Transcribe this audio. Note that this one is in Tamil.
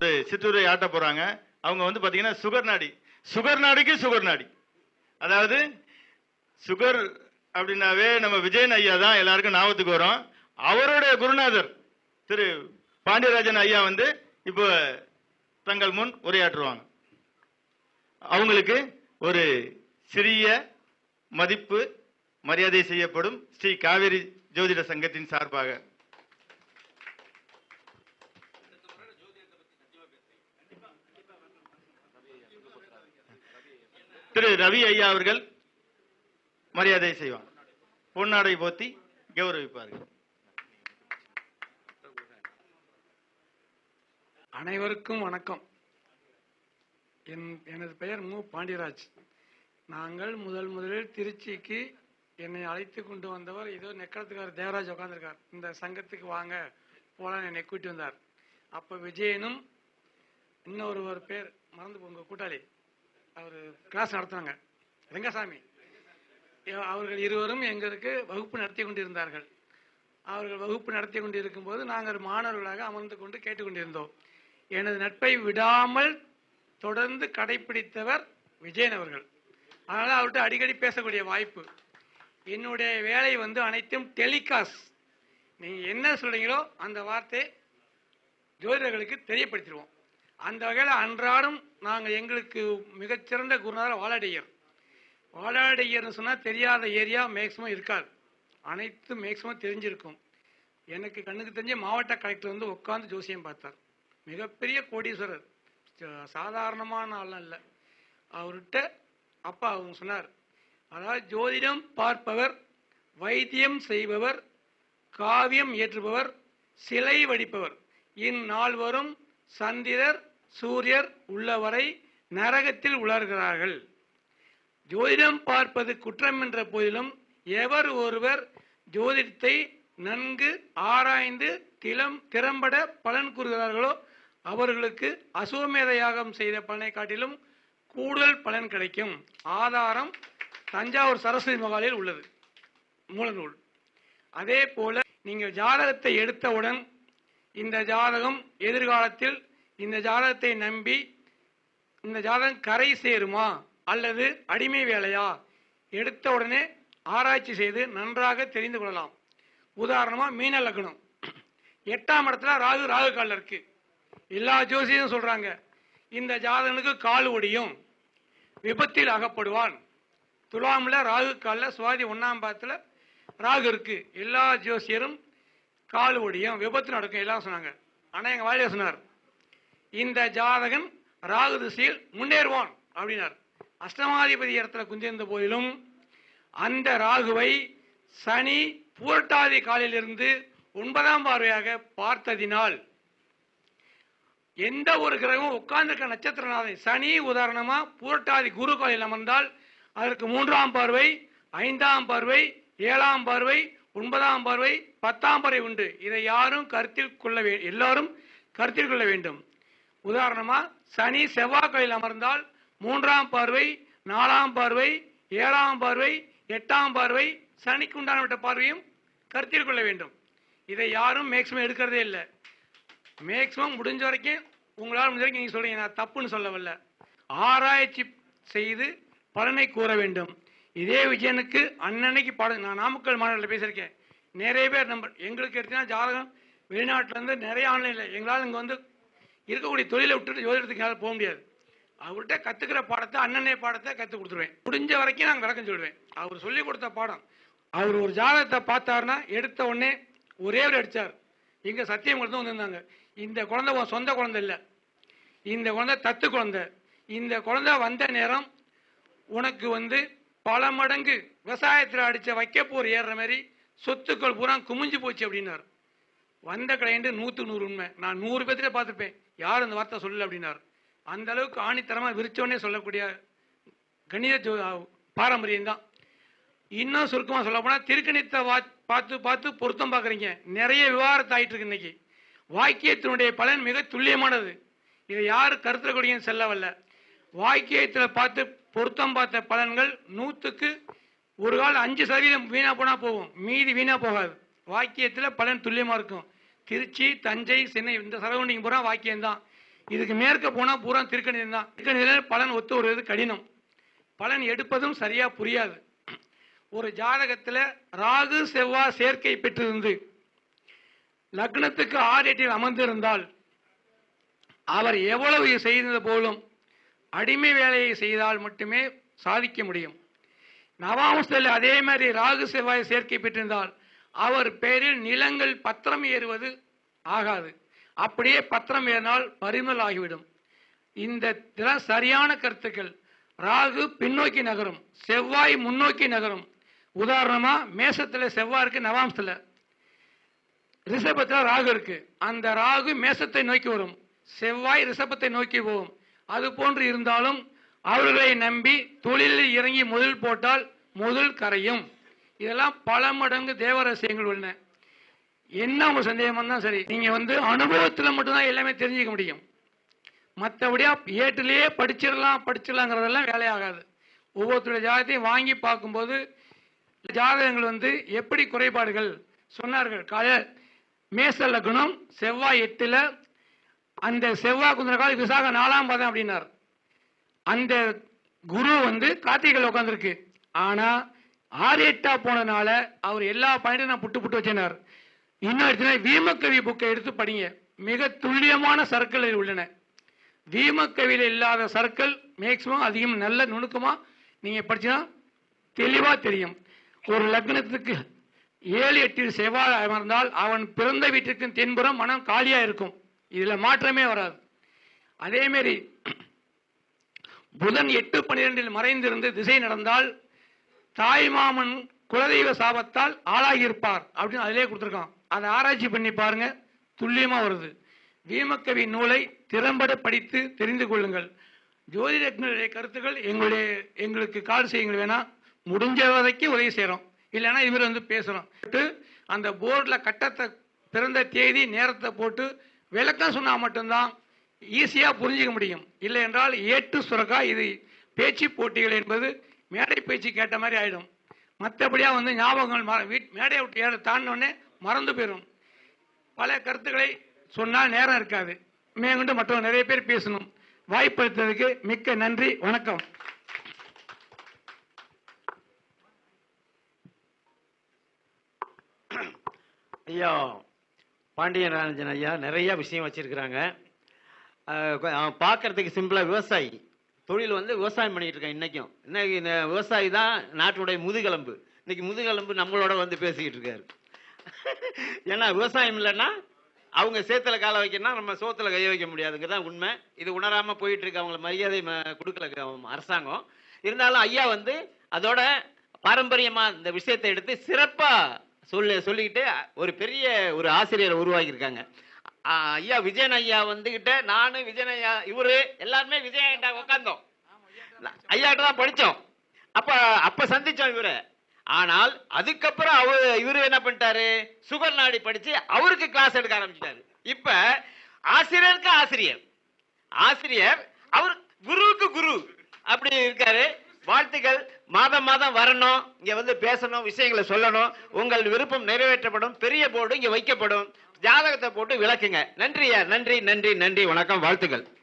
ஒரு சிற்றுரை ஆட்ட போறாங்க. அவங்க வந்து பாத்தீங்கன்னா சுகர் நாடி. சுகர் நாடிக்கு சுகர் நாடி. அதாவது சுகர் அப்படின்னாவே நம்ம விஜயன் ஐயா தான் எல்லாருக்கும் ஞாபகத்துக்கு வரும். அவருடைய குருநாதர் திரு பாண்டியராஜன் ஐயா வந்து இப்போ தங்கள் முன் உரையாற்றுவாங்க. அவங்களுக்கு ஒரு சிறிய மதிப்பு மரியாதை செய்யப்படும் ஸ்ரீ காவேரி ஜோதிட சங்கத்தின் சார்பாக. திரு ரவி ஐயா அவர்கள் மரியாதை செய்வார். பொன்னாடை போத்தி கௌரவிப்பார்கள். அனைவருக்கும் வணக்கம். என் எனது பெயர் மு. பாண்டியராஜ். நாங்கள் முதல் முதலில் திருச்சிக்கு என்னை அழைத்து கொண்டு வந்தவர் இதோ நெக்களத்துக்கார் தேவராஜ் உட்காந்துருக்கார் இந்த சங்கத்துக்கு வாங்க போலாம் என்னை கூட்டி வந்தார். அப்போ விஜயனும் இன்னொருவர் பேர் மறந்து போங்க கூட்டாளி. அவர் கிளாஸ் நடத்துனாங்க ரெங்கசாமி. அவர்கள் இருவரும் எங்களுக்கு வகுப்பு நடத்தி கொண்டிருந்தார்கள். அவர்கள் வகுப்பு நடத்தி கொண்டிருக்கும் போது நாங்கள் மாணவர்களாக அமர்ந்து கொண்டு கேட்டுக்கொண்டிருந்தோம் எனது நட்பை விடாமல் தொடர்ந்து கடைபிடித்தவர் விஜயன் அவர்கள். அதனால் அவர்கிட்ட அடிக்கடி பேசக்கூடிய வாய்ப்பு. என்னுடைய வேலை வந்து அனைத்தும் டெலிகாஸ்ட். நீங்கள் என்ன சொல்கிறீங்களோ அந்த வார்த்தை ஜோதிடர்களுக்கு தெரியப்படுத்திடுவோம். அந்த வகையில் அன்றாடம் நாங்கள் எங்களுக்கு மிகச்சிறந்த குருநாதர் வாலாடையர் வாலாடையர்னு சொன்னால் தெரியாத ஏரியா மேக்ஸிமம் இருக்காது. அனைத்தும் மேக்ஸிமம் தெரிஞ்சிருக்கும். எனக்கு கண்ணுக்கு தெரிஞ்ச மாவட்ட கலெக்டர் வந்து உட்காந்து ஜோசியம் பார்த்தார். மிகப்பெரிய கோடீஸ்வரர். சாதாரணமான ஆள்லாம் இல்லை அவர்கிட்ட அப்பா அவங்க சொன்னார் அதாவது ஜோதிடம் பார்ப்பவர் வைத்தியம் செய்பவர் காவியம் இயற்றுபவர் சிலை வடிப்பவர். இந்நால்வரும் சந்திரர் சூரியர் உள்ளவரை நரகத்தில் உலர்கிறார்கள். ஜோதிடம் பார்ப்பது குற்றம் என்ற போதிலும் எவர் ஒருவர் ஜோதிடத்தை நன்கு ஆராய்ந்து திலம் திறம்பட பலன் கூறுகிறார்களோ அவர்களுக்கு அசுவமேத யாகம் செய்த பலனை காட்டிலும் கூடுதல் பலன் கிடைக்கும். ஆதாரம் தஞ்சாவூர் சரஸ்வதி மகாலில் உள்ளது. மூலநூல் அதே போல நீங்கள் ஜாதகத்தை எடுத்தவுடன் இந்த ஜாதகம் எதிர்காலத்தில் இந்த ஜாதகத்தை நம்பி இந்த ஜாதகம் கரை சேருமா அல்லது அடிமை வேலையா எடுத்த உடனே ஆராய்ச்சி செய்து நன்றாக தெரிந்து கொள்ளலாம். உதாரணமாக மீன லக்னம். எட்டாம் இடத்துல ராகு ராகு காலில் இருக்குது எல்லா ஜோசியும் சொல்றாங்க இந்த ஜாதகனுக்கு கால் ஒடியும் விபத்தில் அகப்படுவான். துலாமில் ராகு காலில் சுவாதி ஒன்னாம் பாத்தில் ராகு இருக்கு. எல்லா ஜோசியரும் கால் ஒடியும் விபத்து நடக்கும் எல்லாம் சொன்னாங்க. ஆனால் எங்கள் வாயில சொன்னார் இந்த ஜாதகன் ராகு திசையில் முன்னேறுவான் அப்படின்னார். அஷ்டமாதிபதி இடத்துல குந்திருந்த போதிலும் அந்த ராகுவை சனி பூரட்டாதி காலிலிருந்து ஒன்பதாம் பார்வையாக பார்த்ததினால் எந்த ஒரு கிரகமும் உட்கார்ந்திருக்க நட்சத்திரநாதன் சனி உதாரணமா பூரட்டாதி குரு கோயில் அமர்ந்தால் அதற்கு மூன்றாம் பார்வை ஐந்தாம் பார்வை ஏழாம் பார்வை ஒன்பதாம் பார்வை பத்தாம் பார்வை உண்டு. இதை யாரும் கருத்தில் கொள்ள வே எல்லாரும் கருத்தில் கொள்ள வேண்டும். உதாரணமா சனி செவ்வாய்க்கிழமையில் அமர்ந்தால் மூன்றாம் பார்வை நாலாம் பார்வை ஏழாம் பார்வை எட்டாம் பார்வை சனிக்கு உண்டானப்பட்ட பார்வையும் கருத்தில் கொள்ள வேண்டும். இதை யாரும் மேக்சிமம் எடுக்கிறதே இல்லை. மேக்சிமம் முடிஞ்ச வரைக்கும் உங்களால் முடிஞ்ச வரைக்கும் நீங்கள் சொல்கிறீங்க நான் தப்புன்னு சொல்லவில்ல. ஆராய்ச்சி செய்து பலனை கூற வேண்டும். இதே விஜயனுக்கு அன்னன்னைக்கு பாடம் நான் நாமக்கல் மாநிலத்தில் பேசியிருக்கேன். நிறைய பேர் நம்பர் எங்களுக்கு எடுத்தீங்கன்னா ஜாதகம் வெளிநாட்டிலேருந்து நிறைய ஆன்லைனில் எங்களால் இங்கே வந்து இருக்கக்கூடிய தொழிலை விட்டுட்டு ஜோதிடத்துக்கு எங்களால் போக முடியாது. அவர்கிட்ட கற்றுக்கிற பாடத்தை அண்ணனே பாடத்தை கற்றுக் கொடுத்துருவேன். முடிஞ்ச வரைக்கும் நாங்கள் விளக்கம் சொல்லுவேன். அவர் சொல்லி கொடுத்த பாடம். அவர் ஒரு ஜாதகத்தை பார்த்தாருன்னா எடுத்த உடனே ஒரே ஒரு அடித்தார் இங்கே சத்தியம் கொடுத்து வந்திருந்தாங்க. இந்த குழந்தை உன் சொந்த குழந்தை இல்லை. இந்த குழந்தை தத்து குழந்தை. இந்த குழந்தை வந்த நேரம் உனக்கு வந்து பல மடங்கு விவசாயத்தில் அடித்த வைக்கப்போர் ஏறுற மாதிரி சொத்துக்கள் பூரா குமிஞ்சு போச்சு அப்படின்னார். வந்த கிளையண்ட் நூற்று நூறு உண்மை. நான் நூறு பேர்த்திட்ட பார்த்துருப்பேன். யாரும் இந்த வார்த்தை சொல்லல அப்படின்னார். அந்த அளவுக்கு ஆணித்தரமாக விரிச்சோடனே சொல்லக்கூடிய கணித பாரம்பரியம் தான். இன்னும் சுருக்கமாக சொல்ல போனால் திருக்கணித்த வா- பார்த்து பார்த்து பொருத்தம் பார்க்குறீங்க. நிறைய விவாதத்தை ஆகிட்டு இருக்கு இன்னைக்கு. வாக்கியத்தினுடைய பலன் மிக துல்லியமானது. இதை யார் கருத்துல செல்லவல்ல. வாக்கியத்தில் பார்த்து பொருத்தம் பார்த்த பலன்கள் நூற்றுக்கு ஒரு கால் அஞ்சு சதவீதம் வீணாக போனால் போகும். மீதி வீணாக போகாது. வாக்கியத்தில் பலன் துல்லியமாக இருக்கும். திருச்சி தஞ்சை சென்னை இந்த சரௌண்டிங் பூரா வாக்கியம்தான். இதுக்கு மேற்க போனால் பூரா திருக்கணிதம் தான் திருக்கணிதில் பலன் ஒத்து வருவது கடினம். பலன் எடுப்பதும் சரியாக புரியாது. ஒரு ஜாதகத்தில் ராகு செவ்வாய் சேர்க்கை பெற்றிருந்து லக்னத்துக்கு ஆறு அமர்ந்திருந்தால் அவர் எவ்வளவு செய்தது போலும் அடிமை வேலையை செய்தால் மட்டுமே சாதிக்க முடியும். நவாம்சத்தில் அதே மாதிரி ராகு செவ்வாய் சேர்க்கை பெற்றிருந்தால் அவர் பேரில் நிலங்கள் பத்திரம் ஏறுவது ஆகாது. அப்படியே பத்திரம் ஏறினால் பறிமல் ஆகிவிடும். இந்த சரியான கருத்துக்கள் ராகு பின்னோக்கி நகரும் செவ்வாய் முன்னோக்கி நகரும். உதாரணமாக மேசத்தில் செவ்வாய் இருக்கு நவாம்சத்தில். ரிஷபத்தில் ராகு இருக்கு. அந்த ராகு மேசத்தை நோக்கி வரும். செவ்வாய் ரிஷபத்தை நோக்கி போகும். அது போன்று இருந்தாலும் அவர்களை நம்பி தொழிலில் இறங்கி முதல் போட்டால் முதல் கரையும். இதெல்லாம் பல மடங்கு தேவ ரகசியங்கள் உள்ளன. என்ன உங்க சந்தேகம் தான் சரி நீங்க வந்து அனுபவத்தில் மட்டும்தான் எல்லாமே தெரிஞ்சுக்க முடியும். மற்றபடியா ஏட்டிலேயே படிச்சிடலாம் படிச்சிடலாங்கிறதெல்லாம் வேலையாகாது ஒவ்வொருத்தருடைய ஜாதகத்தையும் வாங்கி பார்க்கும்போது ஜாதகங்கள் வந்து எப்படி குறைபாடுகள்? சொன்னார்கள். கால மேச லக்னம் செவ்வாய் எட்டில் அந்த செவ்வாய் குந்திர கால விசாக நாலாம் பாதம் அப்படின்னார். அந்த குரு வந்து கார்த்திகையில் உட்காந்துருக்கு ஆனால் ஆறு எட்டா போனதுனால அவர் எல்லா பாயிண்ட்டும் நான் புட்டு புட்டு வச்சினார். இன்னும் எடுத்தீங்கன்னா வீமக்கவி புக்கை எடுத்து படிங்க. மிக துல்லியமான சர்க்கிள் உள்ளன. வீமக்கவியில் இல்லாத சர்க்கிள் மேக்சிமம் அதிகம் நல்ல நுணுக்கமாக நீங்கள் படிச்சா தெளிவாக தெரியும். ஒரு லக்னத்துக்கு ஏழு எட்டில் செவ்வாய் அமர்ந்தால் அவன் பிறந்த வீட்டிற்கு தென்புறம் மனம் காலியாக இருக்கும் இதில் மாற்றமே வராது. அதேமாரி புதன் எட்டு பன்னிரெண்டில் மறைந்திருந்து திசை நடந்தால் தாய் மாமன் குலதெய்வ சாபத்தால் ஆளாகியிருப்பார் அப்படின்னு அதிலே கொடுத்துருக்கான். அதை ஆராய்ச்சி பண்ணி பாருங்க துல்லியமாக வருது. வீமக்கவி நூலை திறம்பட படித்து தெரிந்து கொள்ளுங்கள். ஜோதிடர்களுடைய கருத்துக்கள் எங்களுடைய எங்களுக்கு கால் செய்யுங்கள் வேணா. முடிஞ்ச வரைக்கும் உதவி செய்கிறோம் இல்லைன்னா இவர் வந்து பேசுகிறோம் அந்த போர்டில் கட்டத்தை பிறந்த தேதி நேரத்தை போட்டு விளக்கம் சொன்னால் மட்டும்தான் ஈஸியாக புரிஞ்சுக்க முடியும். இல்லை என்றால் ஏட்டு சுரக்கா இது பேச்சு போட்டிகள் என்பது மேடை பேச்சு கேட்ட மாதிரி ஆகிடும் மற்றபடியாக வந்து ஞாபகங்கள் மற வீட் மேடையை விட்டு ஏற தாண்டினோடனே மறந்து போயிடும் பல கருத்துக்களை சொன்னால் நேரம் இருக்காது. மேற்கொண்டு மற்றவங்க நிறைய பேர் பேசணும். வாய்ப்பளித்ததுக்கு மிக்க நன்றி. வணக்கம். ஐயா பாண்டியன் ராஜன் ஐயா நிறைய விஷயம் வச்சிருக்கிறாங்க. பார்க்கறதுக்கு சிம்பிளாக விவசாயி. தொழில் வந்து விவசாயம் பண்ணிகிட்டு இருக்கேன் இன்றைக்கும் இன்னைக்கு இந்த விவசாயி தான் நாட்டுடைய முதுகெலும்பு. இன்றைக்கி முதுகெலும்பு நம்மளோட வந்து பேசிக்கிட்டு இருக்காரு. ஏன்னா விவசாயம் இல்லைன்னா அவங்க சேத்துல கால வைக்கணும்னா நம்ம சோத்துல கை வைக்க முடியாதுங்க தான் உண்மை. இது உணராமல் போயிட்டு இருக்கு அவங்கள மரியாதை கொடுக்கல அரசாங்கம். இருந்தாலும் ஐயா வந்து அதோட பாரம்பரியமாக இந்த விஷயத்தை எடுத்து சிறப்பாக சொல்லி சொல்லிக்கிட்டு ஒரு பெரிய ஒரு ஆசிரியரை உருவாக்கியிருக்காங்க. ஐயா விஜயன் ஐயா வந்துகிட்ட நானும் விஜயன் ஐயா இவரு எல்லாருமே விஜயன் ஐயா உட்காந்தோம் ஐயாட்ட தான் படித்தோம் அப்போ அப்போ சந்திச்சோம் இவரை. ஆனால் அதுக்கப்புறம் அவர் இவரு என்ன பண்ணிட்டாரு? சுகர் நாடி படித்து அவருக்கு கிளாஸ் எடுக்க ஆரம்பிச்சிட்டாரு. இப்போ ஆசிரியருக்கு ஆசிரியர். ஆசிரியர் அவர் குருவுக்கு குரு அப்படி இருக்காரு. வாழ்த்துக்கள். மாதம் மாதம் வரணும். இங்க வந்து பேசணும் விஷயங்களை சொல்லணும். உங்கள் விருப்பம் நிறைவேற்றப்படும். பெரிய போர்டு இங்க வைக்கப்படும். ஜாதகத்தை போட்டு விளக்குங்க. நன்றியா? நன்றி நன்றி நன்றி. வணக்கம். வாழ்த்துக்கள்.